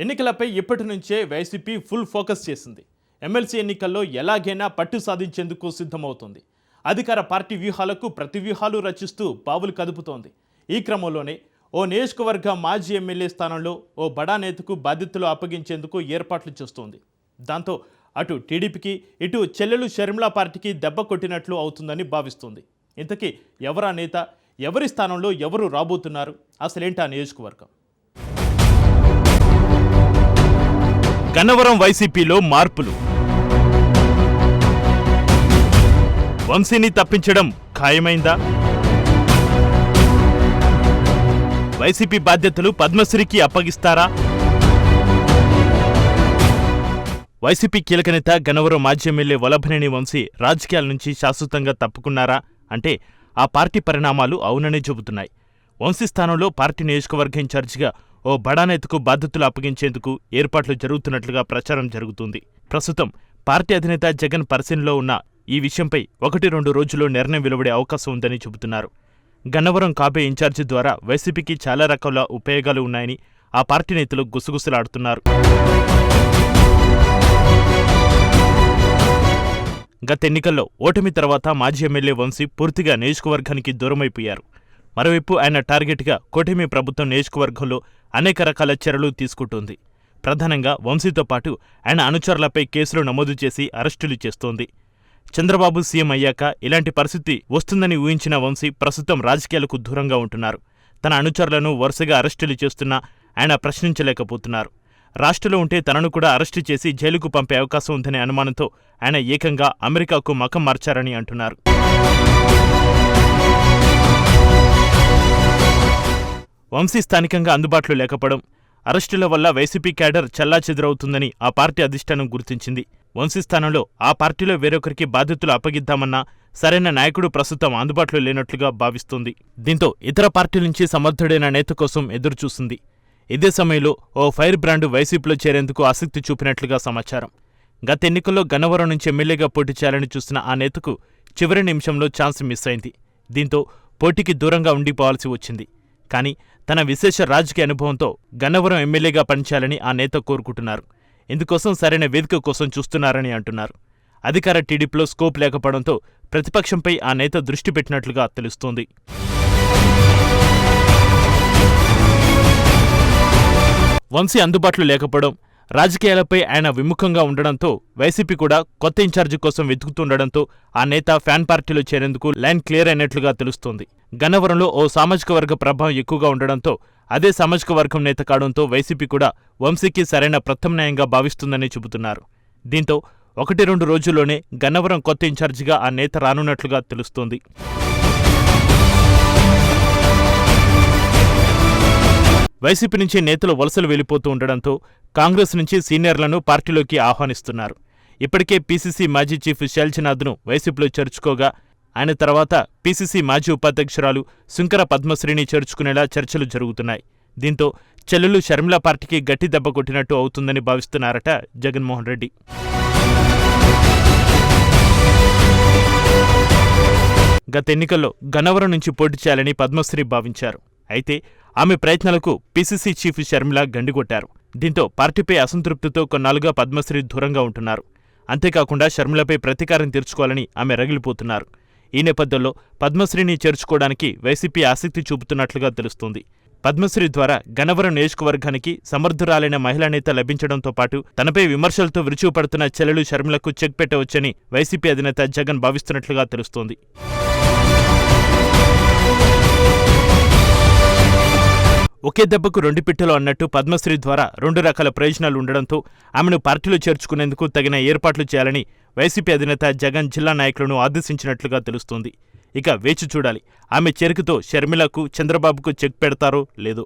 ఎన్నికలపై ఇప్పటి నుంచే వైసీపీ ఫుల్ ఫోకస్ చేసింది. ఎమ్మెల్సీ ఎన్నికల్లో ఎలాగైనా పట్టు సాధించేందుకు సిద్ధమవుతోంది. అధికార పార్టీ వ్యూహాలకు ప్రతి వ్యూహాలు రచిస్తూ పావులు కదుపుతోంది. ఈ క్రమంలోనే ఓ నియోజకవర్గ మాజీ ఎమ్మెల్యే స్థానంలో ఓ బడా నేతకు బాధ్యతలు అప్పగించేందుకు ఏర్పాట్లు చేస్తోంది. దాంతో అటు టీడీపీకి ఇటు చెల్లెలు షర్మిలా పార్టీకి దెబ్బ కొట్టినట్లు అవుతుందని భావిస్తుంది. ఇంతకీ ఎవరా నేత? ఎవరి స్థానంలో ఎవరు రాబోతున్నారు? అసలేంటా నియోజకవర్గం? గన్నవరం వైసీపీలో మార్పులు. వంశీని తప్పించడం ఖాయమైందా? వైసీపీ బాధ్యతలు పద్మశ్రీకి అప్పగిస్తారా? వైసీపీ కీలక నేత గన్నవరం మాజీ ఎమ్మెల్యే వలభనేని వంశీ రాజకీయాల నుంచి శాశ్వతంగా తప్పుకున్నారా? అంటే ఆ పార్టీ పరిణామాలు అవుననే చెబుతున్నాయి. వంశీ స్థానంలో పార్టీ నియోజకవర్గ ఇన్ఛార్జిగా ఓ బడా బాధ్యతలు అప్పగించేందుకు ఏర్పాట్లు జరుగుతున్నట్లుగా ప్రచారం జరుగుతుంది. ప్రస్తుతం పార్టీ అధినేత జగన్ పరిశీలనలో ఉన్న ఈ విషయంపై ఒకటి రెండు రోజుల్లో నిర్ణయం వెలువడే అవకాశం ఉందని చెబుతున్నారు. గన్నవరం కాబే ఇన్ఛార్జి ద్వారా వైసీపీకి చాలా రకాల ఉపయోగాలు ఉన్నాయని ఆ పార్టీ నేతలు గుసగుసలాడుతున్నారు. గత ఎన్నికల్లో ఓటమి తర్వాత మాజీ ఎమ్మెల్యే వంశీ పూర్తిగా నియోజకవర్గానికి దూరమైపోయారు. మరోవైపు ఆయన టార్గెట్గా కూటమి ప్రభుత్వం నియోజకవర్గంలో అనేక రకాల చర్యలు తీసుకుంటోంది. ప్రధానంగా వంశీతో పాటు ఆయన అనుచరులపై కేసులు నమోదు చేసి అరెస్టులు చేస్తోంది. చంద్రబాబు సీఎం అయ్యాక ఇలాంటి పరిస్థితి వస్తుందని ఊహించిన వంశీ ప్రస్తుతం రాజకీయాలకు దూరంగా ఉంటున్నారు. తన అనుచరులను వరుసగా అరెస్టులు చేస్తున్నా ఆయన ప్రశ్నించలేకపోతున్నారు. రాష్ట్రంలో ఉంటే తనను కూడా అరెస్టు చేసి జైలుకు పంపే అవకాశం ఉందనే అనుమానంతో ఆయన ఏకంగా అమెరికాకు మకం మార్చారని అంటున్నారు. వంశీ స్థానికంగా అందుబాటులో లేకపోవడం అరెస్టుల వల్ల వైసీపీ క్యాడర్ చెల్లాచెదురవుతుందని ఆ పార్టీ అధిష్టానం గుర్తించింది. వంశీ స్థానంలో ఆ పార్టీలో వేరొకరికి బాధ్యతలు అప్పగిద్దామన్నా సరైన నాయకుడు ప్రస్తుతం అందుబాటులో లేనట్లుగా భావిస్తోంది. దీంతో ఇతర పార్టీల నుంచి సమర్థుడైన నేత కోసం ఎదురుచూసింది. ఇదే సమయంలో ఓ ఫైర్ బ్రాండ్ వైసీపీలో చేరేందుకు ఆసక్తి చూపినట్లుగా సమాచారం. గత ఎన్నికల్లో గన్నవరం నుంచి ఎమ్మెల్యేగా పోటీ చేయాలని చూసిన ఆ నేతకు చివరి నిమిషంలో ఛాన్స్ మిస్ అయింది. దీంతో పోటీకి దూరంగా ఉండిపోవాల్సి వచ్చింది. కానీ తన విశేష రాజకీయ అనుభవంతో గన్నవరం ఎమ్మెల్యేగా పనిచేయాలని ఆ నేత కోరుకుంటున్నారు. ఇందుకోసం సరైన వేదిక కోసం చూస్తున్నారని అంటున్నారు. అధికార టీడీపీలో స్కోప్ లేకపోవడంతో ప్రతిపక్షంపై ఆ నేత దృష్టి పెట్టినట్లుగా తెలుస్తోంది. వంశీ అందుబాటులో లేకపోవడం రాజకీయాలపై ఆయన విముఖంగా ఉండడంతో వైసీపీ కూడా కొత్త ఇన్ఛార్జి కోసం వెతుకుతుండడంతో ఆ నేత ఫ్యాన్ పార్టీలో చేరేందుకు లైన్ క్లియర్ అయినట్లుగా తెలుస్తోంది. గన్నవరంలో ఓ సామాజిక వర్గ ప్రభావం ఎక్కువగా ఉండడంతో అదే సామాజిక వర్గం నేత కావడంతో వైసీపీ కూడా వంశీకి సరైన ప్రత్యామ్నాయంగా భావిస్తుందని చెబుతున్నారు. దీంతో ఒకటి రెండు రోజుల్లోనే గన్నవరం కొత్త ఇన్ఛార్జిగా ఆ నేత రానున్నట్లుగా తెలుస్తోంది. వైసీపీ నుంచి నేతలు వలసలు వెళ్ళిపోతూ ఉండడంతో కాంగ్రెస్ నుంచి సీనియర్లను పార్టీలోకి ఆహ్వానిస్తున్నారు. ఇప్పటికే పీసీసీ మాజీ చీఫ్ శైల్జనాథ్ను వైసీపీలో చేర్చుకోగా ఆయన తర్వాత పీసీసీ మాజీ ఉపాధ్యక్షురాలు శుంకర పద్మశ్రీని చేర్చుకునేలా చర్చలు జరుగుతున్నాయి. దీంతో చెల్లెలు షర్మిల పార్టీకి గట్టి దెబ్బ కొట్టినట్టు అవుతుందని భావిస్తున్నారట జగన్మోహన్ రెడ్డి. గత ఎన్నికల్లో గన్నవరం నుంచి పోటీ చేయాలని పద్మశ్రీ భావించారు. అయితే ఆమె ప్రయత్నాలకు పీసీసీ చీఫ్ షర్మిల గండికొట్టారు దీంతో పార్టీపై అసంతృప్తితో కొన్నాళ్ళుగా పద్మశ్రీ దూరంగా ఉంటున్నారు. అంతేకాకుండా షర్మిలపై ప్రతీకారం తీర్చుకోవాలని ఆమె రగిలిపోతున్నారు. ఈ నేపథ్యంలో పద్మశ్రీని చేర్చుకోవడానికి వైసీపీ ఆసక్తి చూపుతున్నట్లుగా తెలుస్తోంది. పద్మశ్రీ ద్వారా గన్నవరం నియోజకవర్గానికి సమర్థురాలైన మహిళా నేత లభించడంతో పాటు తనపై విమర్శలతో విరుచుకుపడుతున్న చెల్లెలు షర్మిలకు చెక్ పెట్టవచ్చని వైసీపీ అధినేత జగన్ భావిస్తున్నట్లుగా తెలుస్తోంది. ఒకే దెబ్బకు రెండు పిట్టలు అన్నట్టు పద్మశ్రీ ద్వారా రెండు రకాల ప్రయోజనాలు ఉండడంతో ఆమెను పార్టీలో చేర్చుకునేందుకు తగిన ఏర్పాట్లు చేయాలని వైసీపీ అధినేత జగన్ జిల్లా నాయకులను ఆదేశించినట్లుగా తెలుస్తోంది. ఇక వేచి చూడాలి. ఆమె చేరికతో షర్మిలకు చంద్రబాబుకు చెక్ పెడతారో లేదో.